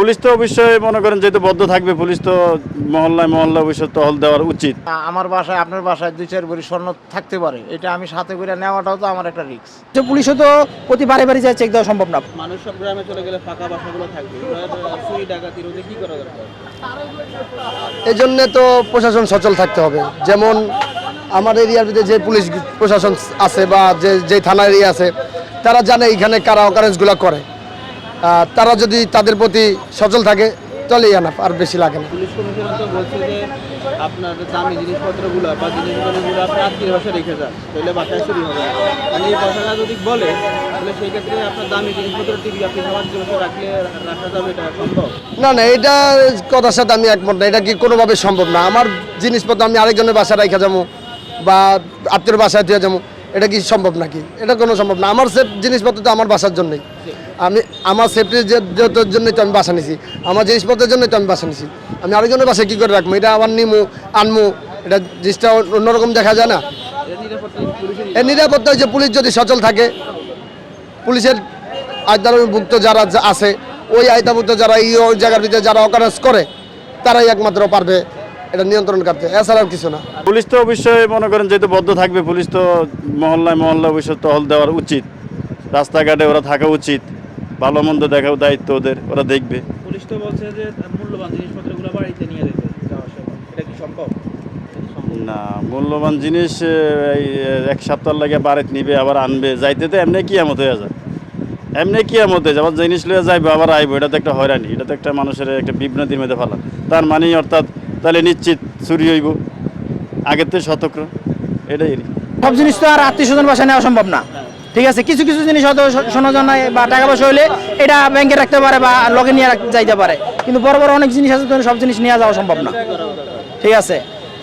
Police তো অবশ্যই মনে করেন যেহেতু বদ্ধ থাকবে পুলিশ তো মহল্লায় মহল্লা অবশ্যই টহল দেওয়ার উচিত। আমার বাসায় আপনার বাসায় দুই চার ভরি স্বর্ণ থাকতে পারে। এটা আমি সাথে করে নেওয়াটাও তো আমার একটা রিস্ক যে পুলিশও তো প্রতি বারে বারে যায় চেক দেওয়া সম্ভব না। মানুষ সব গ্রামে চলে গেলে ফাঁকা বাসাগুলো থাকবে। ওরা চুরি ডাকাতি রোধে কি করা দরকার? এই জন্যে তো প্রশাসন সচল থাকতে হবে। যেমন আমার এরিয়ার ভিতরে যে পুলিশ প্রশাসন আছে বা যে যে থানা এরিয়া আছে তারা জানে এইখানে কারা অকারেন্সগুলো করে। তারা যদি তাদের প্রতি সচল থাকে চলেই আনা আর বেশি লাগে না। পুলিশ কমিশনার তো বলছে যে আপনার দামি জিনিসপত্রগুলো বা জিনিসপত্রগুলো আপনি আত্মীয় বাসায় রেখে যান তাহলে বাসায় চুরি হবে। আর এই কথাটা যদি বলে তাহলে সেই ক্ষেত্রে আপনার দামি জিনিসপত্র টিভি আপনি সবার বাসায় রাখলে রাখা যাবে এটা সম্ভব? না না এটা কথার সাথে আমি একমত না এটা কি কোনোভাবে সম্ভব না। আমার জিনিসপত্র আমি আরেকজনের বাসায় রেখে যাব বা আত্মীয় বাসায় দিয়ে যাব এটা কি সম্ভব নাকি? এটা কোনো সম্ভব না। আমার সেফ জিনিসপত্র তো আমার বাসার জন্যই। আমি, আমার সেফটির জন্যই তো আমি বাসা নিছি, আমার জিনিসপত্রের জন্যই তো আমি বাসা নিছি। আমি আরেকজনের বাসায় কী করে রাখব? এটা আবার নিমু, আনমু, এটা জিনিসটা অন্যরকম দেখা যায় না? এর নিরাপত্তা হচ্ছে পুলিশ যদি সচল থাকে, পুলিশের আয়তাভুক্ত যারা আছে, ওই আয়তাভুক্ত যারা এই ওই জায়গার ভিতরে যারা অকারেন্স করে, তারাই একমাত্র পারবে এটা নিয়ন্ত্রণ করতে। এছাড়া আর কিছু না। পুলিশ তো অবশ্যই মনে করেন যেহেতু বদ্ধ থাকবে, পুলিশ তো মহল্লায় মহল্লা অবশ্যই টহল দেওয়ার উচিত। রাস্তাঘাটে ওরা থাকা উচিত। ভালো মন্দ দেখাও দায়িত্ব ওদের ওরা দেখবে। পুলিশ তো বলছে যে মূল্যবান জিনিসপত্রগুলো বাড়িতে নিয়ে যেতে এটা কি সম্ভব? না মূল্যবান জিনিস এই এক সপ্তাহ লাগে বাড়িতে নিবে আবার আনবে। যাইতে তো এমনি কি এমত হয়ে যায় এমনি কি এমত হয়ে যায় আবার জিনিস লয়ে যাইবে আবার আইবো এটা তো একটা হয়রানি এটা তো একটা মানুষের একটা বিভ্রান্তির মধ্যে ফেলা। তার মানে অর্থাৎ তাহলে নিশ্চিত চুরি হইব। আগের তো সতর্ক এটাই। সব জিনিস তো আর আত্মীয় স্বজন বাসায় নেওয়া সম্ভব না। ঠিক আছে, কিছু কিছু জিনিস হয়তো শোনা জানায় বা টাকা পয়সা হলে এটা ব্যাংকে রাখতে পারে বা লগে নিয়ে যাইতে পারে। কিন্তু বড় বড় অনেক জিনিস আছে সব জিনিস নিয়ে যাওয়া সম্ভব না। ঠিক আছে?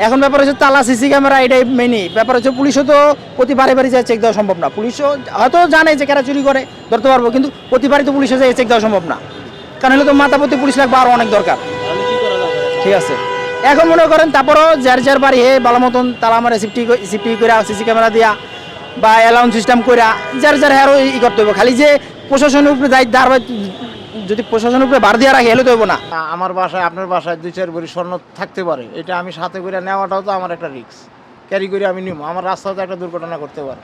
এখন ব্যাপার হচ্ছে তালা, সিসি ক্যামেরা এটাই মেনই ব্যাপার হচ্ছে পুলিশও তো প্রতি বারে বারে যায় চেক দেওয়া সম্ভব না। পুলিশও হয়তো জানে যে কারা চুরি করে, ধরতে পারব, কিন্তু প্রতিবারই তো পুলিশে যায় চেক দেওয়া সম্ভব না। কারণ হলে তো মাথা প্রতি পুলিশ লাগবে আরও অনেক দরকার। ঠিক আছে? এখন মনে করেন তারপরও যার যার বাড়ি, হে ভালো মতন তালা আমার সিফটি সিফটি করে সিসি ক্যামেরা দিয়া বা অ্যালাউন্স সিস্টেম করে যার যার হ্যারও ই করতে হবে খালি যে প্রশাসনের উপরে দায়িত্ব আর যদি প্রশাসনের উপরে বার দিয়ে রাখে হেলে তো হইব না। আমার বাসায় আপনার বাসায় দুই চার ভরি স্বর্ণ থাকতে পারে। এটা আমি সাথে করে নেওয়াটাও তো আমার একটা রিক্স ক্যারি করে আমি নিব আমার রাস্তাতে একটা দুর্ঘটনা করতে পারে।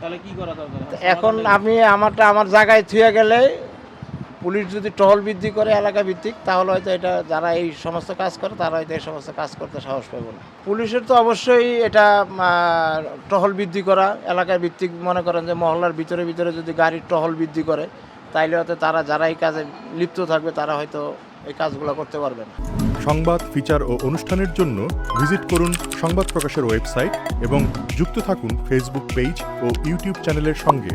তাহলে কি করা দরকার? তো এখন আপনি আমারটা আমার জায়গায় থুয়ে গেলে পুলিশ যদি টহল বৃদ্ধি করে এলাকা ভিত্তিক, তাহলে হয়তো এটা যারা এই সমস্ত কাজ করে, তারা হয়তো এই সমস্ত কাজ করতে সাহস পাবে না। পুলিশের তো অবশ্যই এটা টহল বৃদ্ধি করা এলাকা ভিত্তিক মনে করেন যে মহল্লার ভিতরে ভিতরে যদি গাড়ির টহল বৃদ্ধি করে, তাইলে হয়তো তারা যারা এই কাজে লিপ্ত থাকবে, তারা হয়তো এই কাজগুলো করতে পারবে না। সংবাদ, ফিচার ও অনুষ্ঠানের জন্য ভিজিট করুন সংবাদ প্রকাশের ওয়েবসাইট এবং যুক্ত থাকুন ফেসবুক পেজ ও ইউটিউব চ্যানেলের সঙ্গে।